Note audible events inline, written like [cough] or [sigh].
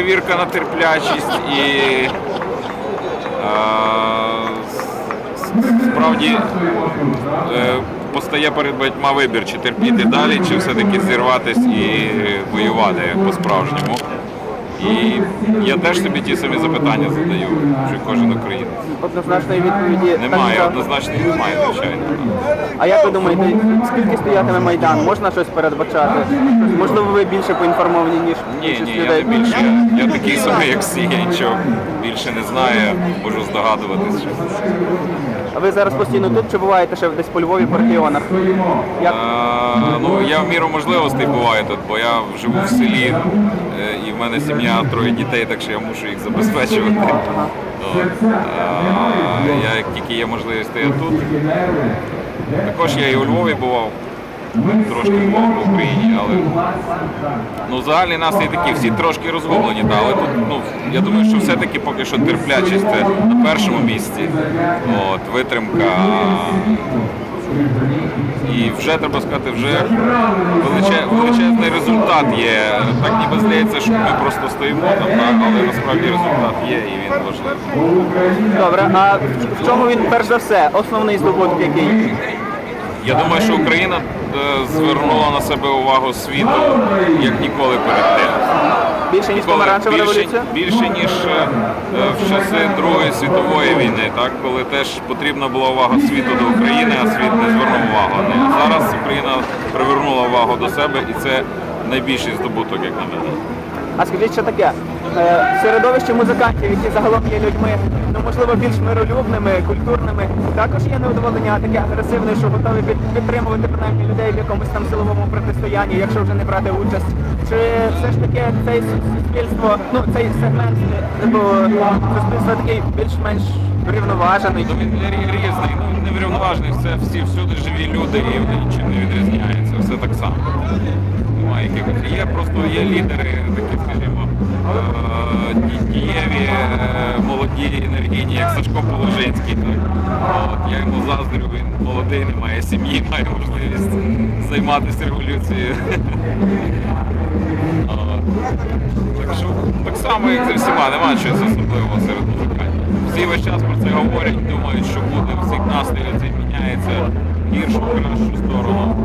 перевірка на терплячість і е, справді е, постає перед батьма вибір, чи терпіти далі, чи все-таки зірватись і воювати по-справжньому. І я теж собі ті самі запитання задаю, вже кожен українець. Однозначної відповіді Немає, не однозначно немає, звичайно. А як ви думаєте, скільки стоятиме майдан? Можна щось передбачати? Можливо, ви більше поінформовані, ніж Ні, більшість ні, я людей? не більше. Я такий самий, як всі, я нічого більше не знаю, можу здогадуватись. що- А ви зараз постійно тут чи буваєте ще десь по Львові по регіонах? Як? А, Ну, я в міру можливостей буваю тут, бо я живу в селі, е, і в мене сім'я, троє дітей, так що я мушу їх забезпечувати. От. А, Я як тільки є можливість, то я тут. Також я і у Львові бував. Трошки по Україні, але ну, загальний настрій такий, всі трошки розгублені, та, але тут ну, я думаю, що все-таки поки що терплячість це на першому місці. От, витримка. І вже треба сказати, вже величезний результат є. Так ніби здається, що ми просто стоїмо там, так, але насправді результат є і він важливий. Добре, а в- в чому він перш за все? Основний здобуток який? Я думаю, що Україна е, звернула на себе увагу світу як ніколи перед тим. Більше ніж помаранчева революція? більше ніж е, в часи Другої світової війни, так коли теж потрібна була увага світу до України, а світ не звернув увагу. Зараз Україна привернула увагу до себе, і це найбільший здобуток, як на мене. А скажіть, що таке? Е, В середовищі музикантів, які загалом є людьми, ну можливо більш миролюбними, культурними, також є неудоволення таке агресивне, що готові підтримувати принаймні людей в якомусь там силовому протистоянні, якщо вже не брати участь. Чи все ж таки цей суспільство, ну цей сегмент типу, суспільства такий більш-менш врівноважений? Ну, він рі- різний, ну не врівноважений, це всі всюди живі люди і нічим не відрізняються. Все так само. Якихось. Є просто є лідери, такі, скажімо, е, дієві, е, молоді, енергійні, як Сашко Положинський. От, я йому заздрю, він молодий, не має сім'ї, [laughs] має можливість займатися революцією. [laughs] Так що так само, як зі всіма, немає чогось особливого серед музикантів. Всі весь час про це говорять, думають, що буде, всіх настрій цей міняється в гіршу, кращу сторону.